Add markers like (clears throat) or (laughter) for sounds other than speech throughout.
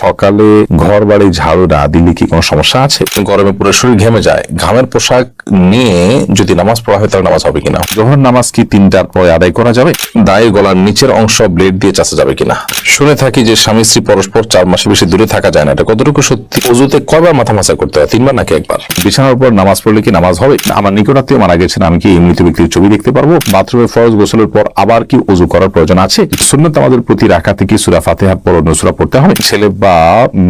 সকালে ঘর বাড়ি ঝাড়ু না দিলে কি কোনো সমস্যা আছে? গরমে পুরো শরীর ঘেমে যায়। ঘামের পোশাক নিয়ে যদি নামাজ পড়া হয় তাহলে নামাজ হবে কিনা? জোহর নামাজ কি তিনটার পরে আদায় করা যাবে? দায়ে গলার নিচের অংশ ব্লেড দিয়ে চাচা যাবে কিনা? শুনে থাকি যে স্বামী স্ত্রী পরস্পর চার মাসে বেশি দূরে থাকা যায় না। এটা কতটুকু সত্যি? অজুতে কয়বার মাথা মাসা করতে হয়? তিনবার নাকি একবার? বিছানার উপর নামাজ পড়লে কি নামাজ হবে? আমার নিকটাত্মীয় মারা গেছেন আমি কি এই মৃত ব্যক্তির ছবি দেখতে পারব? বাথরুমে ফরজ গোসলের পর আবার কি অজু করার প্রয়োজন আছে? সুন্নত আমাদের প্রতি রাখাতে কি সুরা ফাতেহার পর অন্য সুরা পড়তে হবে? ছেলে বা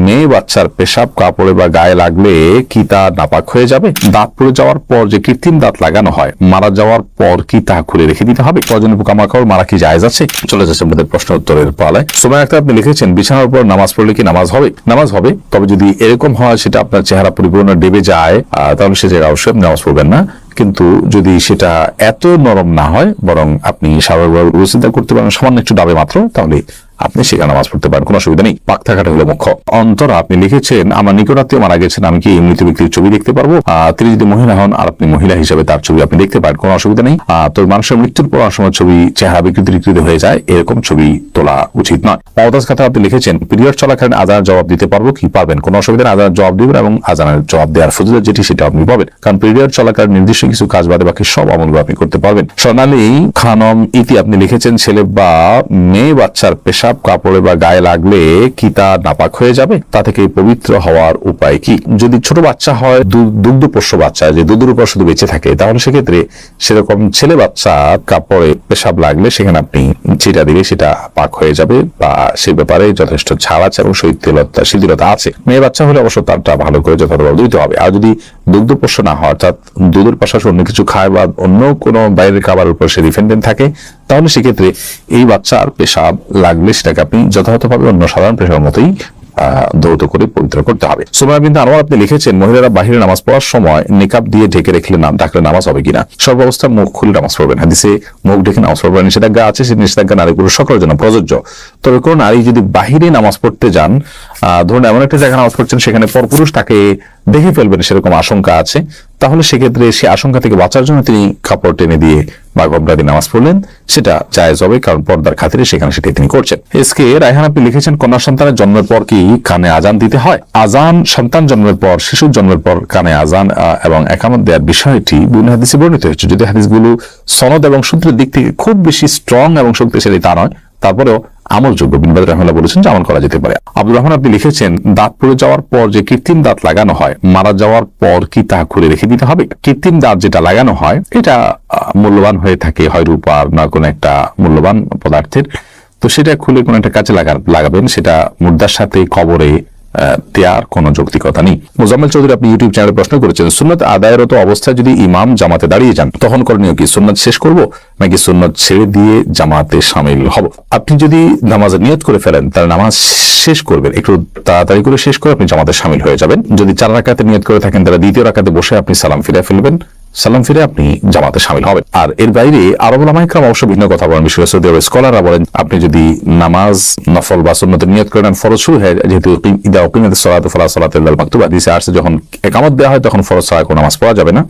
মেয়ে বাচ্চার পেশাব, কাপড়ে বা গায়ে লাগলে কি তা নাপাক হয়ে যাবে? দাঁত পড়ে যাওয়ার পর যে কৃত্রিম দাঁত লাগানো হয়, মারা যাওয়ার পর কি তা খুলে রেখে দিতে হবে? প্রয়োজনীয় পোকামাকড়, মারা কি জায়েজ আছে? চলে যাচ্ছে আমাদের প্রশ্ন উত্তরের পালায়। সময় একটা আপনি লিখেছেন, বিছানার উপর নামাজ পড়লে কি নামাজ হবে? নামাজ হবে, তবে যদি এরকম হয় সেটা আপনার চেহারা পরিপূর্ণ ডেবে যায় তাহলে সে জায়গায় অবশ্যই আপনি নামাজ পড়বেন না। কিন্তু যদি সেটা এত নরম না হয়, বরং আপনি স্বাভাবিকভাবে উপস্থিত করতে পারেন, সামান্য একটু ডাবে মাত্র, তাহলে আপনি সেখানে নামাজ পড়তে পারেন কোনো অসুবিধা নেই। পাক থাকাটা হলো মুখ্য। অন্তরা আপনি লিখেছেন আমার নিকটাত্মীয় মারা গেছেন আমি কি মৃত ব্যক্তির ছবি দেখতে পারব? তিনি যদি মহিলা হন আর আপনি মহিলা হিসেবে তার ছবি আপনি দেখতে পারেন কোনো অসুবিধা নেই। আহ, তো মানুষের মৃত্যুর পর সময় ছবি চেহারা বিকৃতি বিকৃতি হয়ে যায় এরকম ছবি তোলা উচিত নয়। পাওদাস কথা আপনি লিখেছেন পিরিয়ড চলাকালীন আজানের জবাব দিতে পারব কি পারবেন? কোনো অসুবিধা নেই আজানের জবাব দিবেন এবং আজানের জবাব দেওয়ার ফজিলত যেটি সেটা আপনি পাবেন। কারণ পিরিয়ড চলাকালীন নির্দিষ্ট কিছু কাজ বাদে বাকি সব আমলগুলো আপনি করতে পারবেন। সোনালী খানম ইতি আপনি লিখেছেন ছেলে বা মেয়ে বাচ্চার পেশাব কাপড়ে বা গায়ে লাগলে কি তা নাপাক হয়ে যাবে? তা থেকে পবিত্র হওয়ার উপায় কি? যদি ছোট বাচ্চা হয় দুগ্ধ পোষ্য বাচ্চা, যে দুধের উপর শুধু বেঁচে থাকে, তাহলে সেক্ষেত্রে সেরকম ছেলে বাচ্চা কাপড়ে পেশাব লাগলে সেখানে আপনি চিটা দিলে সেটা পাক হয়ে যাবে বা সে ব্যাপারে যথেষ্ট ছাড় আছে এবং শৈথিলতা শিথিলতা আছে। মেয়ে বাচ্চা হলে অবশ্য তারটা ভালো করে যথাযথভাবে দিতে হবে। আর যদি দুগ্ধ পোষ্য না হয়, অর্থাৎ দুধের পাশাপাশি অন্য কিছু খায় বা অন্য কোনো বাইরের খাবারের উপর সে ডিপেন্ডেন্ট থাকে, তাহলে সেক্ষেত্রে এই বাচ্চার পেশাব লাগলে সেটাকে আপনি যথাযথভাবে অন্য সাধারণ পেশার মতোই দৌত করে পবিত্র করতে হবে। সুমায়া বিন্দু আনোয়ার আপনি লিখেছেন, মহিলারা বাহিরে নামাজ পড়ার সময় নিকাব দিয়ে ঢেকে রেখলে নাম ডাকলে নামাজ হবে কিনা? সর্বাবস্থা মুখ খুলে নামাজ পড়বেন। হাদিসে মুখ ঢেকে নামাজ পড়বেন নিষেধাজ্ঞা আছে, সেই নিষেধাজ্ঞা নারী পুরুষ সকলের জন্য প্রযোজ্য। তবে কোন নারী যদি বাহিরে নামাজ পড়তে যান ধরুন এমন একটা জায়গায় নামাজ পড়ছেন, সেখানে পরপুরুষ তাকে দেখে ফেলবেন, সেরকম আশঙ্কা আছে। তাহলে সেক্ষেত্রে সে আশঙ্কা থেকে বাঁচার জন্য তিনি কাপড় টেনে দিয়ে বা নামাজ পড়লেন। সেটা জায়েজ হবে, কারণ পর্দার খাতিরে সেখানে সেটাই তিনি করছেন। এসকে রায়হান আপনি লিখেছেন, কন্যা সন্তানের জন্মের পর কি কানে আজান দিতে হয়? আজান সন্তান জন্মের পর, শিশুর জন্মের পর কানে আজান এবং একামত দেওয়ার বিষয়টি বিভিন্ন হাদিসে বর্ণিত হয়েছে। যদি হাদিসগুলো সনদ এবং সূত্রের দিক থেকে খুব বেশি স্ট্রং এবং শক্তিশালী তা নয়, তারপরেও আমলযোগ্য। বিনবাদ রহমাল্লাহ বলেছেন যে আমল করা যেতে পারে। আব্দুর রহমান আপনি লিখেছেন, দাঁত পড়ে যাওয়ার পর যে কৃত্রিম দাঁত লাগানো হয়, মারা যাওয়ার পর কি তা খুলে রেখে দিতে হবে? কৃত্রিম দাঁত যেটা লাগানো হয়, এটা মূল্যবান হয়ে থাকে, হয় রূপার না কোনো একটা মূল্যবান পদার্থের। তো সেটা খুলে কোনো একটা কাজে লাগা, লাগাবেন, সেটা মুদ্রার সাথে কবরে দেওয়ার কোনো যৌক্তিকতা নেই। মোজাম্মেল চৌধুরী আপনি ইউটিউব চ্যানেলে প্রশ্ন করেছেন, সুন্নত আদায়রত অবস্থায় যদি ইমাম জামাতে দাঁড়িয়ে যান, তখন করণীয় কি, সুন্নত শেষ করব নাকি সুন্নত ছেড়ে দিয়ে জামাতে সামিল হব? আপনি যদি নামাজে নিয়ত করে ফেলেন, তাহলে নামাজ শেষ করবেন। একটু তাড়াতাড়ি করে শেষ করে আপনি জামাতে সামিল হয়ে যাবেন। যদি চার রাকাতে নিয়ত করে থাকেন, তাহলে দ্বিতীয় রাকাতে বসে আপনি সালাম ফিরে ফেলবেন। সালাম ফিরে আপনি জামাতে সামিল হবেন। আর এর বাইরে আরব ওলামাইকরাম অবশ্য ভিন্ন কথা বলেন। বিশেষ সৌদি আরবের স্কলাররা বলেন, আপনি যদি নামাজ, নফল বা সুন্নতের নিয়ত করেন ফরজ শুরু হয়, যেহেতু ইদা উকিমাত সালাতু, ফালা সালাত মাকতুবা। হাদিসে আসছে, যখন একামত দেওয়া হয়, তখন ফরজ ছাড়া কোনো নামাজ পড়া যাবে না।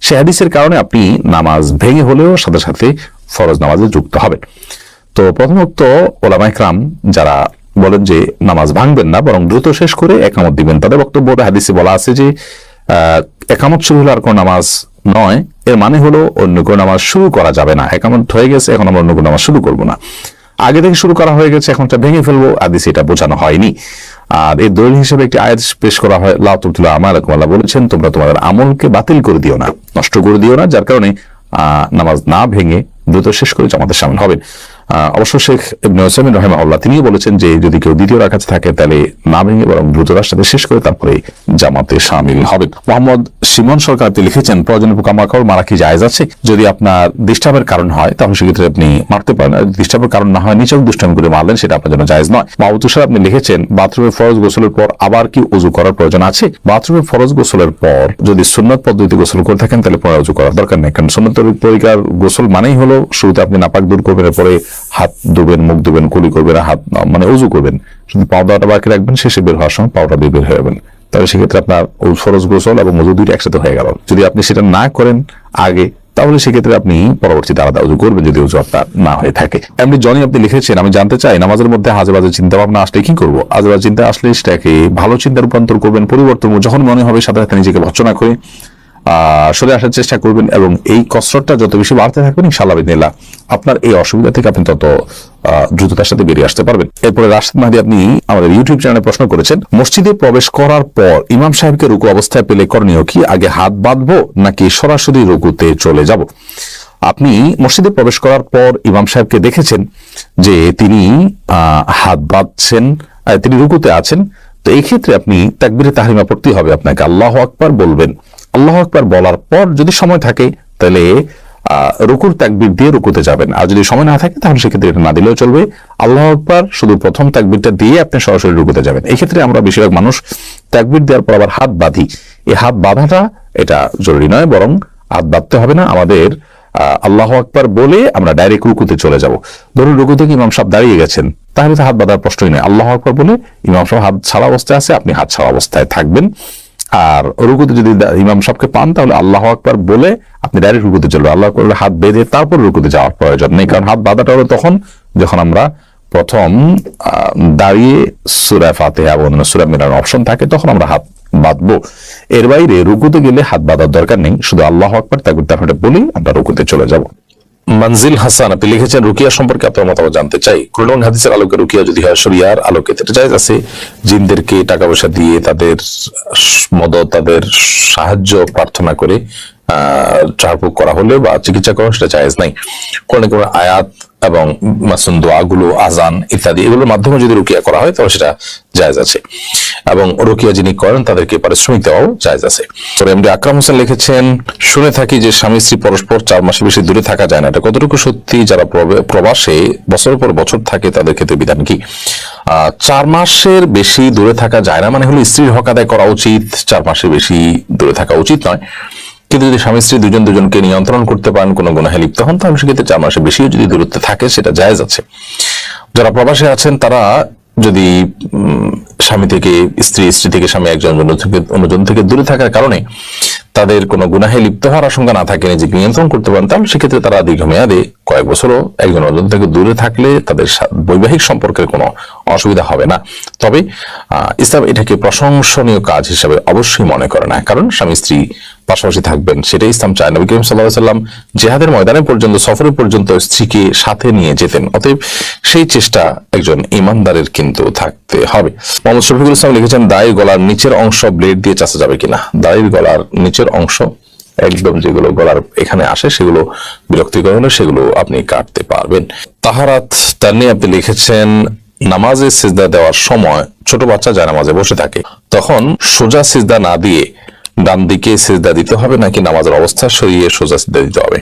সে হাদিসের কারণে আপনি নামাজ ভেঙে হলেও সাথে সাথে ফরজ নামাজে যুক্ত হবেন। তো প্রথমত ওলামাইকরাম যারা বলেন যে নামাজ ভাঙবেন না, বরং দ্রুত শেষ করে একামত দিবেন। তাদের বক্তব্য হাদিসে বলা আছে যে একামত শুরু হলে আর কোনো নামাজ নয়। এর মানে হলো অন্য কোনো নামাজ শুরু করা যাবে না। একামত হয়ে গেছে, এখন আমরা অন্য কোনো নামাজ শুরু করব না। আগে থেকে শুরু করা হয়ে গেছে এখনটা ভেঙে ফেলব আদি সেটা বোঝানো হয়নি। আর এর দলিল হিসেবে একটি আয়াত পেশ করা হয়, লাউ তুবতুল্লাহ আমার আল্লাহ বলেছেন, তোমরা তোমাদের আমলকে বাতিল করে দিও না, নষ্ট করে দিও না, যার কারণে নামাজ না ভেঙে দ্রুত শেষ করে জামাতের সামনে হবেন অবশ্য শেখ ইবনে ওসাইমিন রহিমাহুল্লাহ তিনিও বলেছেন যে যদি কেউ দ্বিতীয় রাখাতে থাকে তাহলে না ভেঙে বরং দ্রুততার সাথে শেষ করে তারপরে জামাতে সামিল হবেন মোহাম্মদ সিমন সরকার তিনি লিখেছেন প্রয়োজনীয় পোকামাকড় মারা কি জায়েজ আছে। যদি আপনার ডিস্টার্বের কারণ হয়, তাহলে সেক্ষেত্রে আপনি মারতে পারেন। আর ডিস্টার্বের কারণ না হয় নিচক দুষ্টামি করে মারলেন, সেটা আপনার জন্য জায়েজ নয়। মাহবুব তুষার আপনি লিখেছেন, বাথরুমে ফরজ গোসলের পর আবার কি উজু করার প্রয়োজন আছে? বাথরুমে ফরজ গোসলের পর যদি সুন্নত পদ্ধতি গোসল করে থাকেন, তাহলে পরে উজু করার দরকার নেই। কারণ সুন্নত তরিকার গোসল মানেই হলো শুরুতে আপনি নাপাক দূর করবেন, এরপরে হাত ধুবেন, মুখ ধুবেন, কুলি করবেন, হাত মানে উজু করবেন। শুধু পাউডারটা বাকি রাখবেন, শেষে বের হওয়ার সময় পাউডার দিয়ে বের হয়ে যাবেন। তাহলে সেক্ষেত্রে আপনার ফরজ গোসল এবং মজু দুইটা একসাথে হয়ে গেল। যদি আপনি সেটা না করেন আগে, তাহলে সেক্ষেত্রে আপনি পরবর্তীতে আলাদা উজু করবেন যদি উজু আপনার না হয়ে থাকে। এমনি জনি আপনি লিখেছেন, আমি জানতে চাই, নামাজের মধ্যে হাজে বাজে চিন্তা ভাবনা আসলে কি করব? আজে বাজে চিন্তা আসলে সেটাকে ভালো চিন্তা রূপান্তর করবেন, পরিবর্তন, যখন মনে হবে সাথে সাথে নিজেকে ভর্চনা করে সরে আসার চেষ্টা করবেন এবং এই কসরতটা যত বেশি বাড়তে থাকবেন, ইনশাআল্লাহ বিদিনিল্লাহ আপনার এই অসুবিধা থেকে আপনি তত দ্রুততার সাথে বেরিয়ে আসতে পারবেন। এরপরে রাশেদ মাহাদি, আপনি আমাদের ইউটিউব চ্যানেলে প্রশ্ন করেছেন, মসজিদে প্রবেশ করার পর ইমাম সাহেবকে রুকু অবস্থায় পেলে করণীয় কি? আগে হাত বাঁধবো নাকি সরাসরি রুকুতে চলে যাব? আপনি মসজিদে প্রবেশ করার পর ইমাম সাহেবকে দেখেছেন যে তিনি হাত বাঁধছেন তিনি রুকুতে আছেন। তো এই ক্ষেত্রে আপনি তাকবিরে তাহরিমা পড়তেই হবে আপনাকে। আল্লাহ আকবার বলবেন। আল্লাহ আকবার বলার পর যদি সময় থাকে, তাহলে রুকুর তাকবির দিয়ে রুকুতে যাবেন। আর যদি সময় না থাকে, তাহলে সেক্ষেত্রে এটা না দিলেও চলবে। আল্লাহ আকবার শুধু প্রথম তাকবিরটা দিয়ে আপনি সরাসরি রুকুতে যাবেন। এই ক্ষেত্রে আমরা বেশিরভাগ মানুষ তাকবির দেওয়ার পর আবার হাত বাঁধি। এই হাত বাঁধাটা, এটা জরুরি নয়, বরং হাত বাঁধতে হবে না। আমাদের আল্লাহ আকবার বলে আমরা ডাইরেক্ট রুকুতে চলে যাব। ধরুন রুকু থেকে ইমাম সাহেব দাঁড়িয়ে গেছেন, তাহলে তো হাত বাঁধার প্রশ্নই নয়। আল্লাহ আকবার বলে ইমাম সাহেব হাত ছাড়া অবস্থায় আছে, আপনি হাত ছাড়া অবস্থায় থাকবেন। আর রুকুতে যদি ইমাম সবকে পান, তাহলে আল্লাহ আকবার বলে আপনি ডাইরেক্ট রুকুতে চলবে আল্লাহ আকবার হাত বেঁধে তারপর রুকুতে যাওয়ার প্রয়োজন নেই। কারণ হাত বাঁধাটা হলো তখন যখন আমরা প্রথম দাঁড়িয়ে সুরা ফাতেহা এবং সুরা মেলানোর অপশন থাকে, তখন আমরা হাত বাঁধবো। এর বাইরে রুকুতে গেলে হাত বাঁধার দরকার নেই। শুধু আল্লাহ আকবার তাকবির তাহলে বলেই আমরা রুকুতে চলে যাব। মঞ্জিল হাসান, আপনি লিখেছেন, রুকিয়া সম্পর্কে আপনার মতামত জানতে চাই। কোরআন হাদিসের আলোকে রুকিয়া যদি হয়, শরিয়ার আলোকে জায়েজ আছে। জিনদেরকে টাকা পয়সা দিয়ে তাদের মদত, তাদের সাহায্য প্রার্থনা করে চারপুক করা হলে বা চিকিৎসা করা সেটা জায়েজ নাই। কোরআনে কোনো আয়াত এবং মাসুন দোয়াগুলো, আজান ইত্যাদি, এগুলোর মাধ্যমে যদি রুকিয়া করা হয়, তাহলে সেটা জায়েজ আছে। এবং রুকিয়া যিনি করেন, তাদেরকে পারিশ্রমিক দেওয়াও জায়েজ আছে। তবে এমডি আকরাম হোসেন লিখেছেন, শুনে থাকি যে স্বামী, স্ত্রী পরস্পর চার মাসে বেশি দূরে থাকা যায় না। এটা কতটুকু সত্যি? যারা প্রবে- প্রবাসে বছরের পর বছর থাকে, তাদের ক্ষেত্রে বিধান কি? চার মাসের বেশি দূরে থাকা যায় না মানে হলো স্ত্রীর হক আদায় করা উচিত, চার মাসের বেশি দূরে থাকা উচিত নয়। কিন্তু যদি স্বামী স্ত্রী দুজন দুজনকে নিয়ন্ত্রণ করতে পারেন, কোনো গুণাহে লিপ্ত হন, তাহলে সেক্ষেত্রে চার মাসের বেশিও যদি দূরত্বে থাকে, সেটা জায়েজ আছে। যারা প্রবাসে আছেন, তারা যদি স্বামী থেকে, স্ত্রী স্ত্রী থেকে স্বামী একজন থেকে অন্যজন থেকে দূরে থাকার কারণে তাদের কোনো গুনাহে লিপ্ত হওয়ার আশঙ্কা না থাকে, নিজেকে নিয়ন্ত্রণ করতে পারেন, তাহলে সেক্ষেত্রে তারা দীর্ঘমেয়াদে কয়েক বছরও একজন অন্যজন থেকে দূরে থাকলে তাদের বৈবাহিক সম্পর্কের কোনো অসুবিধা হবে না। তবে ইসলাম এটাকে প্রশংসনীয় কাজ হিসাবে অবশ্যই মনে করে না, কারণ স্বামী, স্ত্রী পাশাপাশি থাকবেন, সেটাই ইসলাম চায়। নবী করিম সাল্লাহ সাল্লাম জেহাদের ময়দানে পর্যন্ত সফরে পর্যন্ত স্ত্রীকে সাথে নিয়ে যেতেন। অতএব সেই চেষ্টা একজন ইমানদারের কিন্তু থাকতে হবে। মোহাম্মদ শফিকুল ইসলাম লিখেছেন, দায়ের গলার নিচের অংশ ব্লেড দিয়ে চাষা যাবে কিনা? দায়ের গলার নিচের অংশ, একদম যেগুলো গলার এখানে আসে, সেগুলো বিরক্তিকর হলে সেগুলো আপনি কাটতে পারবেন। তাহারাত তার নিয়ে আপনি লিখেছেন, নামাজে সিজদা দেওয়ার সময় ছোট বাচ্চা যায় নামাজে বসে থাকে। তখন সোজা সিজদা না দিয়ে ডান দিকে সেজদা দিতে হবে নাকি নামাজের অবস্থা সরিয়ে সোজা সেজদা দিতে হবে?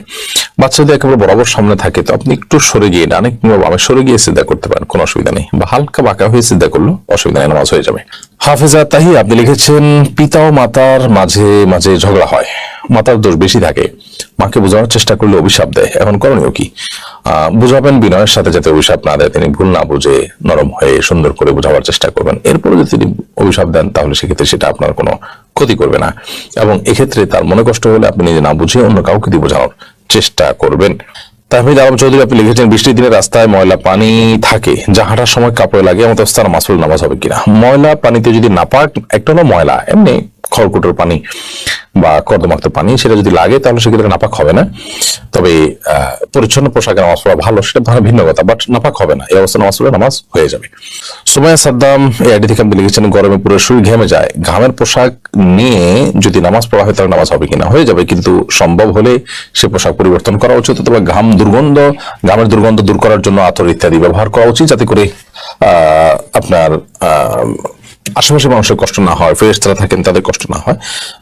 বাচ্চা যদি একেবারে বরাবর সামনে থাকে, তো আপনি একটু সরে গিয়ে ডানে কিংবা বামে সরে গিয়ে সেজদা করতে পারেন, কোনো অসুবিধা নেই। বা হালকা বাঁকা হয়ে সেজদা করল অসুবিধা নেই, নামাজ হয়ে যাবে। হাফেজা তাহি আপনি লিখেছেন, পিতা ও মাতার মাঝে মাঝে ঝগড়া হয়। মাতার দোষ বেশি থাকে। মাকে বোঝানোর চেষ্টা করলে অভিশাপ দেয়। এখন করণীয় কি? বুঝাবেন বিনয়ের সাথে যাতে অভিশাপ না দেয়, তিনি ভুল না বুঝে নরম হয়ে সুন্দর করে বোঝাবার চেষ্টা করবেন। এরপরে যদি তিনি অভিশাপ দেন, তাহলে সেক্ষেত্রে সেটা আপনার কোনো ক্ষতি করবে না। এবং এক্ষেত্রে তার মনে কষ্ট হলে আপনি নিজে না বুঝে অন্য কাউকে দিয়ে বোঝানোর চেষ্টা করবেন। তাহমিদ আলম চৌধুরী, আপনি লিখেছেন, বৃষ্টির দিনে রাস্তায় ময়লা পানি থাকে। যা হাঁটার সময় কাপড়ে লাগে এমন অবস্থার মাসুল নামাজ হবে কিনা? ময়লা পানিতে যদি না পাক, একটা হলো ময়লা, এমনি খড়কুটোর পানি। বা কর্দমাক্ত পানি সেটা যদি লাগে, তাহলে সেক্ষেত্রে নাপাক হবে না। তবে পরিচ্ছন্ন পোশাকে নামাজ পড়া ভালো, সেটা ভিন্ন কথা বাট নাপাক হবে না। এই অবস্থা নামাজ পড়লে নামাজ হয়ে যাবে। সুমাইয়া সাদ্দাম, এই আইডি থেকে আপনি লিখেছেন, গরমে পুরো শরীর ঘেমে যায়। ঘামের পোশাক নিয়ে যদি নামাজ পড়া হয়, তাহলে নামাজ হবে কিনা? হয়ে যাবে, কিন্তু সম্ভব হলে সে পোশাক পরিবর্তন করা উচিত, অথবা ঘাম দুর্গন্ধ, ঘামের দুর্গন্ধ দূর করার জন্য আতর ইত্যাদি ব্যবহার করা উচিত, যাতে করে আপনার আশেপাশে মানুষের কষ্ট না হয় ফ্রেশ যারা থাকেন তাদের কষ্ট না হয়,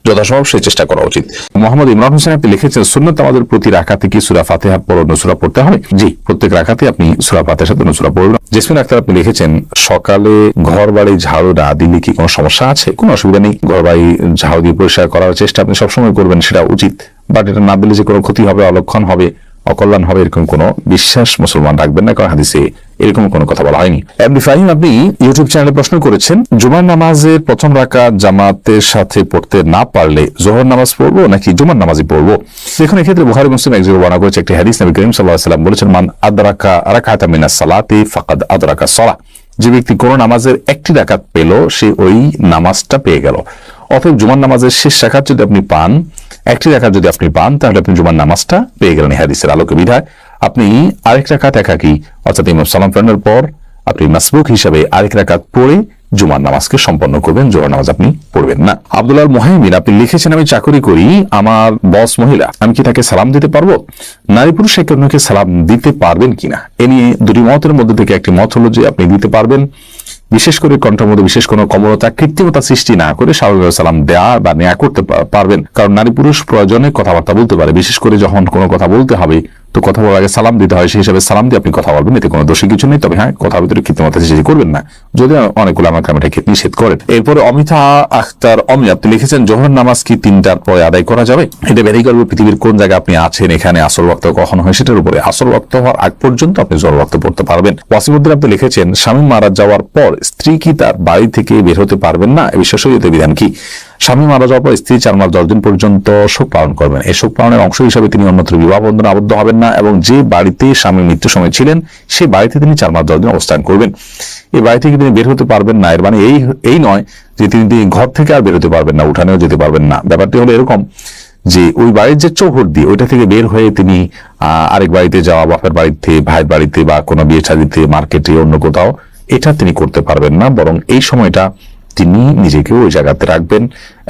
যথাসম্ভব সেই চেষ্টা করা উচিত। মোহাম্মদ ইমরান হোসেন, আপনি লিখেছেন, সুন্নত আমাদের প্রতি রাখাতে কি সুরা ফাতেহার পর নসুরা পড়তে হবে? জি, প্রত্যেক রাখাতে আপনি সুরা ফাতেহার সাথে নসুরা পড়বেন। জেসমিন আক্তার, আপনি লিখেছেন, সকালে ঘর বাড়ি ঝাড়ু না দিলে কি কোনো সমস্যা আছে? কোনো অসুবিধা নেই ঘর বাড়ি ঝাড়ু দিয়ে পরিষ্কার করার চেষ্টা আপনি সবসময় করবেন, সেটা উচিত। বাট এটা না দিলে যে কোনো ক্ষতি হবে, অলক্ষণ হবে। অকল্যাণ হবে এরকম কোনো বিশ্বাস মুসলমান রাখবেন না, কারণ হাদিসে এরকম কোনো কথা বলা হয়নি। এমনি ফাহিম, আপনি ইউটিউব চ্যানেলে প্রশ্ন করেছেন, জুমার নামাজের প্রথম রাকা জামাতের সাথে পড়তে না পারলে জোহর নামাজ পড়ব নাকি জুমার নামাজই পড়ব? দেখুন, এক্ষেত্রে বুখারি মুসলিম এক জায়গায় বর্ণনা করেছে, একটি হাদিস নবী করিম সাল্লাহ সাল্লাম বলেছেন, মান আদরাকা রাকাতা মিনা সালাতে ফাকাদ আদরাকা সলা। যে ব্যক্তি কোন নামাজের একটি ডাকাত পেল, সে ওই নামাজটা পেয়ে গেল। অতএব জুমার নামাজের শেষ রাকাত যদি আপনি পান, একটি রাকাত যদি আপনি পান, তাহলে আপনি জুমার নামাজটা পেয়ে গেলেন। হাদিসের আলোকে বিধায় আপনি আরেক রাকাত একাকি, অর্থাৎ ইমাম সালাম ফেরানোর পর আপনি মাসবুক হিসাবে আরেক রাকাত পড়ে জুমার নামাজকে সম্পন্ন করবেন। জোহর নামাজ আপনি পড়বেন না। আব্দুল্লাহ মোহাইমিন, আপনি লিখেছেন, আমি চাকরি করি, আমার বস মহিলা, আমি কি তাকে সালাম দিতে পারব? নারী পুরুষ একে অন্যকে সালাম দিতে পারবেন কিনা? এ নিয়ে দুটি মতের মধ্যে থেকে একটি মত হলো যে আপনি দিতে পারবেন। বিশেষ করে কণ্ঠের মধ্যে বিশেষ কোনো কমলতা, কৃত্রিমতা সৃষ্টি না করে স্বাভাবিকভাবে সালাম দেয়া বা নেয়া করতে পারবেন। কারণ নারী পুরুষ প্রয়োজনে কথাবার্তা বলতে পারে। বিশেষ করে যখন কোনো কথা বলতে হবে তো কথা বলার আগে সালাম দিতে হয়, সেই হিসাবে সালাম দিয়ে আপনি কথা বলবেন, এতে কোনো দোষী কিছু নেই। তবে হ্যাঁ কথা ভিতরে কৃত্রিমতা সৃষ্টি করবেন না। যদি অনেকগুলো আমার এটাকে নিষেধ করেন। এরপরে অমিতা আখতার অমি, আপনি লিখেছেন, জোহর নামাজ কি তিনটার পরে আদায় করা যাবে? এটা বেরিয়ে করবে, পৃথিবীর কোন জায়গায় আপনি আছেন, এখানে আসল রক্ত কখন হয়, সেটার উপরে। আসল রক্ত হওয়ার আগ পর্যন্ত আপনি জোহর রক্ত পড়তে পারবেন। ওয়াসিমুদ্দিন, আপনি লিখেছেন, স্বামী মারা যাওয়ার পর স্ত্রী কি তার বাড়ি থেকে বের হতে পারবেন না? এ বিষয়ে বিধান কি? স্বামী মারা যাওয়ার পর স্ত্রী চার মাস দশ দিন পর্যন্ত শোক পালন করবেন। এই শোক পালনের অংশ হিসাবে তিনি অন্যত্র বিবাহ বন্ধনে আবদ্ধ হবেন না এবং যে বাড়িতে স্বামীর মৃত্যু সময় ছিলেন সেই বাড়িতে তিনি চার মাস দশ দিন অবস্থান করবেন। এই বাড়ি থেকে তিনি বের হতে পারবেন না। এর মানে এই এই নয় যে তিনি তিনি ঘর থেকে আর বের হতে পারবেন না, উঠানেও যেতে পারবেন না। ব্যাপারটি হলো এরকম যে ওই বাড়ির যে চৌহর দিয়ে ওইটা থেকে বের হয়ে তিনি আরেক বাড়িতে যাওয়া, বাপের বাড়িতে, ভাইয়ের বাড়িতে বা কোনো বিয়ে শাদিতে, মার্কেটে, অন্য কোথাও, এটা তিনি করতে পারবেন না। বরং এই সময়টা তিনি নিজেকে ওই জায়গাতে রাখবেন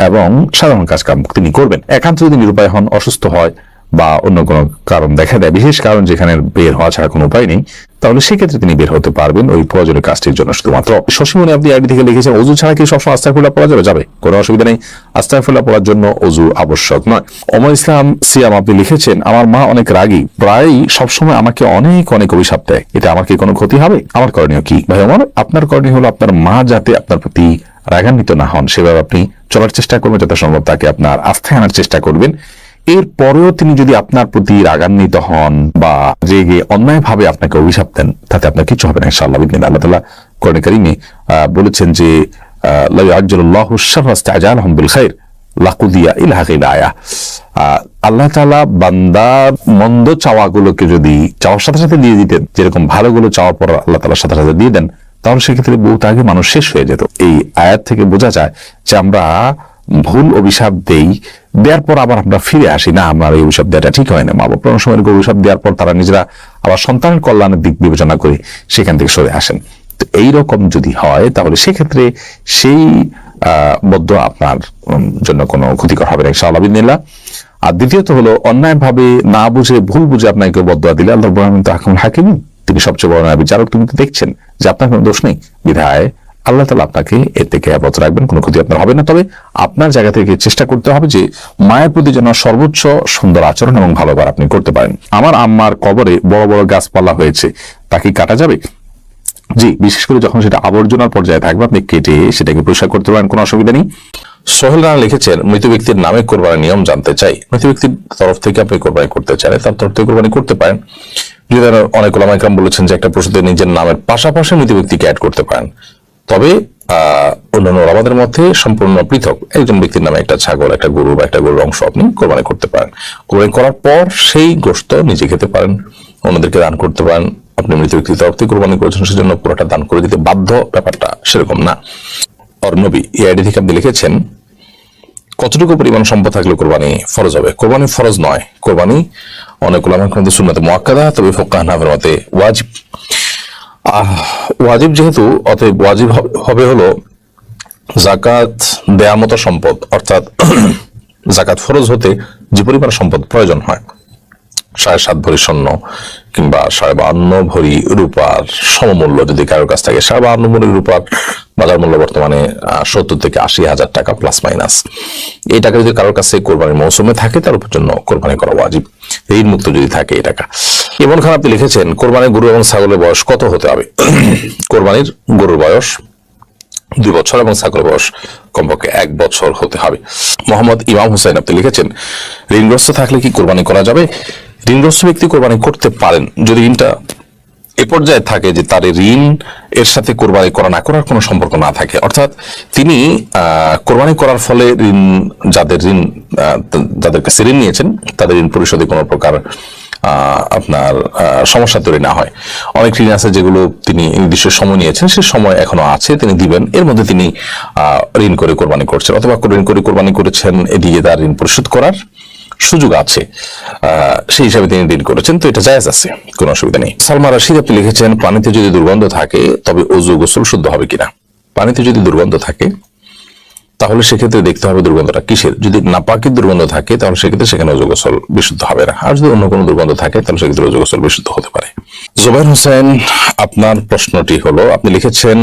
এবং সাধারণ কাজ কাম তিনি করবেন। একান্ত যদি নিরুপায় হন, অসুস্থ হয় বা অন্য কোনো কারণ দেখা দেয়, বিশেষ কারণ যেখানে বের হওয়া ছাড়া কোনো উপায় নেই, তাহলে সেক্ষেত্রে তিনি বের হতে পারবেন ওই প্রয়োজনীয় কাজটির জন্য শুধুমাত্র। শশীমণি আপনি আইডি থেকে লিখেছেন, অজু ছাড়া কি সবসময় আস্তাফুল্লাহ পড়া যাবে? যাবে, কোনো অসুবিধা নেই। আস্তাফুল্লাহ পড়ার জন্য অজু আবশ্যক নয়। অমর ইসলাম সিয়াম, আপনি লিখেছেন, আমার মা অনেক রাগী, প্রায়ই সবসময় আমাকে অনেক অনেক অভিশাপ দেয়। এটা আমার কি কোনো ক্ষতি হবে? আমার করণীয় কি? ভাই আমার আপনার করণীয় হলো আপনার মা যাতে আপনার প্রতি রাগান্বিত না হন, সেভাবে আপনি চলার চেষ্টা করবেন যত সম্ভব তাকে আপনার আস্থায় আনার চেষ্টা করবেন। এর পরেও তিনি যদি আপনার প্রতি রাগান্বিত হন বা রেগে অন্যায়ভাবে আপনাকে অভিশাপ দেন, তাতে আপনার কিছু হবে না, ইনশাআল্লাহ আল্লাহ তালা কোরআন কারীমে বলেছেন যে আল্লাহ বান্দার মন্দ চাওয়াগুলোকে যদি চাওয়ার সাথে সাথে দিয়ে দিতেন, যেরকম ভালোগুলো চাওয়ার পর আল্লাহ তাআলার সাথে সাথে দিয়ে দেন, তাহলে সেক্ষেত্রে বহুত আগে মানুষ শেষ হয়ে যেত। এই আয়াত থেকে বোঝা যায় যে আমরা ভুল অভিশাপ দেই, দেওয়ার পর আবার আমরা ফিরে আসি। না, আমার এই অভিশাপ দেওয়াটা ঠিক হয় না, মা বাবা। সময় অভিশাপ দেওয়ার পর তারা নিজেরা আবার সন্তানের কল্যাণের দিক বিবেচনা করে সেখান থেকে সরে আসেন। তো এইরকম যদি হয়, তাহলে সেক্ষেত্রে সেই বদ্ধ আপনার জন্য কোনো ক্ষতিকর হবে না, ইনশাআল্লাহ আর দ্বিতীয়ত হলো অন্যায় ভাবে না বুঝে, ভুল বুঝে আপনাকে বদয়া দিলে আল্লাহ তো হাকিমিন। তিনি সবচেয়ে বড় বিচারক তুমি তো দেখছেন যে আপনার কোনো দোষ নেই। বিধায় আল্লাহ তালা আপনাকে এর থেকে আবদ্ধ রাখবেন, কোনো ক্ষতি আপনার হবে না। তবে আপনার জায়গা থেকে চেষ্টা করতে হবে যে মায়ের প্রতি যেন সর্বোচ্চ সুন্দর আচরণ এবং ভালোবার আপনি করতে পারেন। আমার আম্মার কবরে বড় বড় গাছপালা হয়েছে, তা কি কাটা যাবে? জি, বিশেষ করে যখন সেটা আবর্জনার পর্যায়ে থাকবে, আপনি কেটে সেটাকে পরিষ্কার করতে পারেন, কোনো অসুবিধা নেই। সোহেল রানা লিখেছেন, মৃত ব্যক্তির নামে কোরবানির নিয়ম জানতে চাই। মৃত ব্যক্তির তরফ থেকে আপনি কোরবানি করতে চাইলে তার তরফ থেকে কোরবানি করতে পারেন। যদি অনেক ওলামাইকরাম বলেছেন যে একটা পশুতে নিজের নামের পাশাপাশি মৃত ব্যক্তিকে অ্যাড করতে পারেন। তবে অন্যান্য ওলামাদের মধ্যে সম্পূর্ণ পৃথক একজন ব্যক্তির নামে একটা ছাগল, একটা গরু বা একটা গরুর অংশ আপনি কোরবানি করতে পারেন। কোরবানি করার পর সেই গোস্ত নিজে খেতে পারেন, অন্যদেরকে দান করতে পারেন। আপনি মৃত ব্যক্তির তরফ থেকে কোরবানি করেছেন, সেজন্য পুরোটা দান করে দিতে বাধ্য, ব্যাপারটা সেরকম না। অর্ণবী এই আইডি থেকে আপনি লিখেছেন, কতটুকু পরিমাণ সম্পদ থাকলে কোরবানি ফরজ হবে? কোরবানি ফরজ নয়। কোরবানি অনেক ওলামার সুন্নাতে মুআক্কাদা, তবে ফোকাহ নাফের মতে ওয়াজিব। ওয়াজিব যেহেতু, অতএব ওয়াজিব হবে- হলো জাকাত দেয়া মতো সম্পদ, অর্থাৎ (clears throat) জাকাত ফরজ হতে যে পরিমাণ সম্পদ প্রয়োজন হয়, সাড়ে সাত ভরি স্বর্ণ কিংবা সাড়ে বান্ন ভরি রূপার সমমূল্য, যদি কারোর কাছ থাকে সাড়ে বান্ন ভরি রূপার বাজার মূল্য বর্তমানে সত্তর থেকে আশি হাজার টাকা প্লাস মাইনাস এই টাকা যদি কারোর কাছে কোরবানির মৌসুমে থাকে, তার উপর জন্য কোরবানি করা ওয়াজিব। ঋণ মুক্ত যদি থাকে এই টাকা। এমন খান আপনি লিখেছেন, কোরবানির গরু এবং ছাগলের বয়স কত হতে হবে? (clears throat) কোরবানির গরুর বয়স দুই বছর এবং ছাগলের বয়স কমপক্ষে এক বছর হতে হবে। মোহাম্মদ ইমাম হুসাইন আপনি লিখেছেন, ঋণগ্রস্ত থাকলে কি কোরবানি করা যাবে? ঋণগ্রস্ত ব্যক্তি কোরবানি করতে পারেন। যদি ঋণটা এ পর্যায়ে থাকে যে তার ঋণ এর সাথে কোরবানি করা না করার কোনো সম্পর্ক না থাকে। অর্থাৎ তিনি কোরবানি করার ফলে ঋণ, যাদের ঋণ যাদের কাছে ঋণ নিয়েছেন, তাদের ঋণ পরিশোধে কোনো প্রকার আপনার সমস্যা তৈরি না হয়। অনেক ঋণ আছে যেগুলো তিনি নির্দিষ্ট সময় নিয়েছেন, সে সময় এখনও আছে, তিনি দিবেন। এর মধ্যে তিনি ঋণ করে কোরবানি করছেন অথবা ঋণ করে কোরবানি করেছেন এদিকে তার ঋণ পরিশোধ করার। সুযোগ আছে। সেই হিসাবে তিনি ডিল করেছেন। তো এটা জায়েজ আছে, কোনো অসুবিধা নেই। সালমা রাশিদ আপনি লিখেছেন, পানিতে যদি দুর্গন্ধ থাকে, তবে অজু গোসল শুদ্ধ হবে কিনা? পানিতে যদি দুর্গন্ধ থাকে, তাহলে সেক্ষেত্রে দেখতে হবে দুর্গন্ধটা কিসের? যদি নাপাকির দুর্গন্ধ থাকে, তাহলে সেক্ষেত্রে সেখানে অজু গোসল বিশুদ্ধ হবে না। আর যদি অন্য কোনো দুর্গন্ধ থাকে, তাহলে সেক্ষেত্রে অজু গোসল বিশুদ্ধ হতে পারে। জোবাইর হোসেন, আপনার প্রশ্নটি হলো, আপনি লিখেছেন,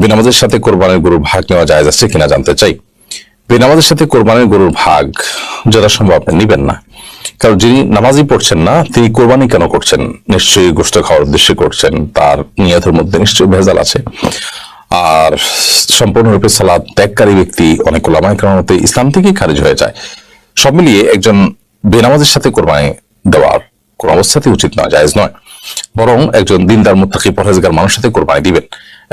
বেনামাজের সাথে কোরবানির গরুর ভাগ নেওয়া জায়েজ আছে কিনা জানতে চাই। বেনামাজের সাথে কোরবানির গরুর ভাগ যথাসম্ভব আপনি নিবেন না। কারণ যিনি নামাজই পড়ছেন না, তিনি কোরবানি কেন করছেন? নিশ্চয়ই গোষ্ঠ খাওয়ার উদ্দেশ্যে করছেন, তার নিয়তের মধ্যে নিশ্চয়ই ভেজাল আছে। আর সম্পূর্ণরূপে সালাদ ত্যাগকারী ব্যক্তি অনেক ওলামায় মতে ইসলাম থেকেই খারিজ হয়ে যায়। সব মিলিয়ে একজন বেনামাজের সাথে কোরবানি দেওয়ার কোন অবস্থাতেই উচিত নয়, জায়েজ নয়। বরং একজন দিনদার মুত্তাকি পরহেজগার মানুষের সাথে কোরবানি দিবেন।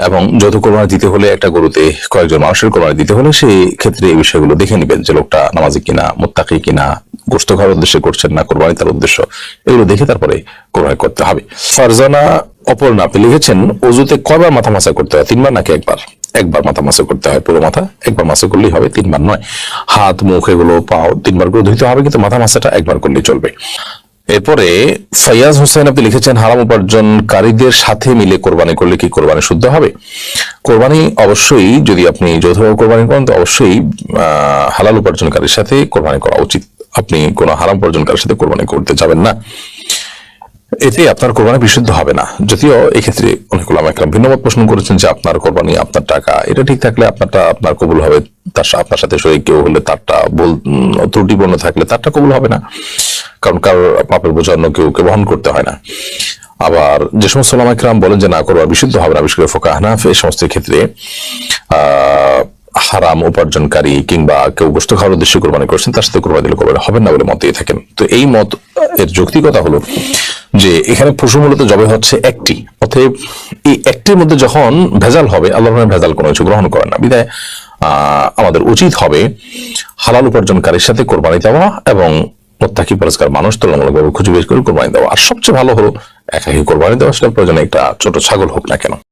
এবং যৌথ কোরবানি দিতে হলে একটা গরুতে কয়েকজন মানুষের কোরবানি দিতে হলে সেই ক্ষেত্রে এই বিষয়গুলো দেখে নেবেন যে লোকটা নামাজি কিনা, মুত্তাকি কিনা গোস্ত খাওয়ার উদ্দেশ্যে করছেন না, কোরবানি তার উদ্দেশ্য, এগুলো দেখে তারপরে কোরবানি করতে হবে। ফারজানা অপর্ণা আপনি লিখেছেন অজুতে কয়বার মাথা মাসা করতে হয়, তিনবার নাকি একবার? একবার মাথা মাসা করতে হয় পুরো মাথা, একবার মাসা করলেই হবে, তিনবার নয়। হাত, মুখ এগুলো পাও, তিনবার করে ধুইতে হবে, কিন্তু মাথা মাসাটা একবার করলেই চলবে। এরপরে ফয়াজ হোসেন আপনি লিখেছেন, হারাম উপার্জনকারীদের সাথে মিলে কোরবানি করলে কি কোরবানি শুদ্ধ হবে? কোরবানি অবশ্যই, যদি আপনি যৌথভাবে কোরবানি করেন, তো অবশ্যই হালাল উপার্জনকারীর সাথে কোরবানি করা উচিত। আপনি কোনো হারাম উপার্জনকারীর সাথে কোরবানি করতে যাবেন না। এতে আপনার কোরবানি বিশুদ্ধ হবে না। যদিও এক্ষেত্রে অনেক একরাম ভিন্ন মত পোষণ করেছেন যে, আপনার কোরবানি, আপনার টাকা, এটা ঠিক থাকলে আপনারটা আপনার কবুল হবে। তার আপনার সাথে শরীর কেউ হলে তারটা বল, ত্রুটিপূর্ণ থাকলে তারটা কবুল হবে না। কারণ কার পাপের বোঝা অন্য কেউ বহন করতে হয় না। আবার যে সমস্ত ওলামা একরাম বলেন যে না করবা বিশুদ্ধ হবে না, বিশেষ করে ফোকা হানাফ এই সমস্ত ক্ষেত্রে হারাম উপার্জনকারী কিংবা কেউ গোস্ত খাওয়ার উদ্দেশ্যে কোরবানি করছেন, তার সাথে কোরবানি দিলে কোরবানি হবে না বলে মত দিয়ে থাকেন। তো এই মত, এর যৌক্তিকতা হলো যে এখানে পশু মূলত জবে হচ্ছে একটি। অতএব এই একটির মধ্যে যখন ভেজাল হবে, আল্লাহ ভেজাল কোনো কিছু গ্রহণ করেন না। বিদায় আমাদের উচিত হবে হালাল উপার্জনকারীর সাথে কোরবানি দেওয়া এবং মোত্তাকি পরিষ্কার মানুষ, তুলনামূলকভাবে খুঁজে বের করে কোরবানি দেওয়া। আর সবচেয়ে ভালো হলো, একাকি কোরবানি দেওয়া সেটা প্রয়োজনে একটা ছোট ছাগল হোক না কেন।